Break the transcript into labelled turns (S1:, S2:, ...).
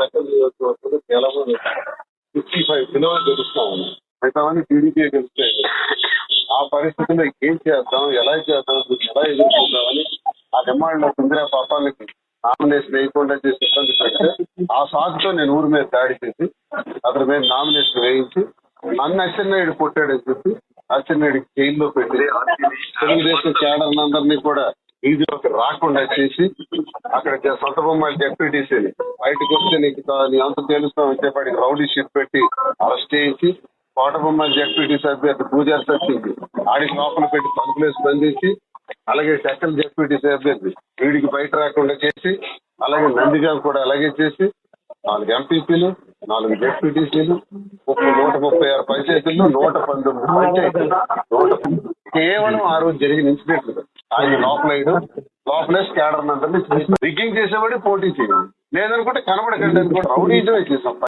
S1: Second నియోజకవర్గంలో కేవలం fifty five కిలోలు గెలుస్తా ఉన్నాం మిగతావన్నీ టీడీపీ గెలుస్తాయి ఆ పరిస్థితుల్లో ఏం చేద్దాం ఎలా చేద్దాం ఎలా ఎదుర్కొందామని ఆ డిమాండ్ సుందర పాపాలకి నామినేషన్ వేయకుండా చేసి ఇబ్బంది పెడితే ఆ సాగుతో నేను ఊరి మీద దాడి చేసి అతని మీద నామినేషన్ వేయించి నన్ను అచ్చెన్నాయుడు కొట్టాడని చెప్పి అచ్చెన్నాయుడు జైల్లో పెట్టి తెలుగుదేశం క్యాడర్ అందరినీ కూడా వీధిలోకి రాకుండా చేసి అక్కడ సొంత బొమ్మాయి డెప్యూటీసీని బయటకు వస్తే నీకు నీ అంత తెలుస్తామని చెప్పి రౌడీ షీట్ పెట్టి అరెస్ట్ చేయించి కోట బొమ్మాయి డెప్యూటీసీ అభ్యర్థి పూజా సత్యంకి ఆడికి లోపల పెట్టి తలుపులేసి బంధించి అలాగే సెకండ్ డెప్యూటీసీ అభ్యర్థి వీడికి బయట రాకుండా చేసి అలాగే నందిగా కూడా అలాగే చేసి నాలుగు ఎంపీపీలు నాలుగు డెప్యూటీసీలు ముప్పై నూట ముప్పై ఆరు పంచాయతీలు నూట పంతొమ్మిది పంచాయతీలు. నూట కేవలం ఆ రోజు జరిగిన ఇన్సిడెంట్లు. ఆయన లోపలేయడం లోపలే స్కాడర్ అంటే రిగ్గింగ్ చేసేవాడి పోటీ చేయడం లేదనుకుంటే కనబడకండి అనుకుంటే రౌడీజమే చేసాం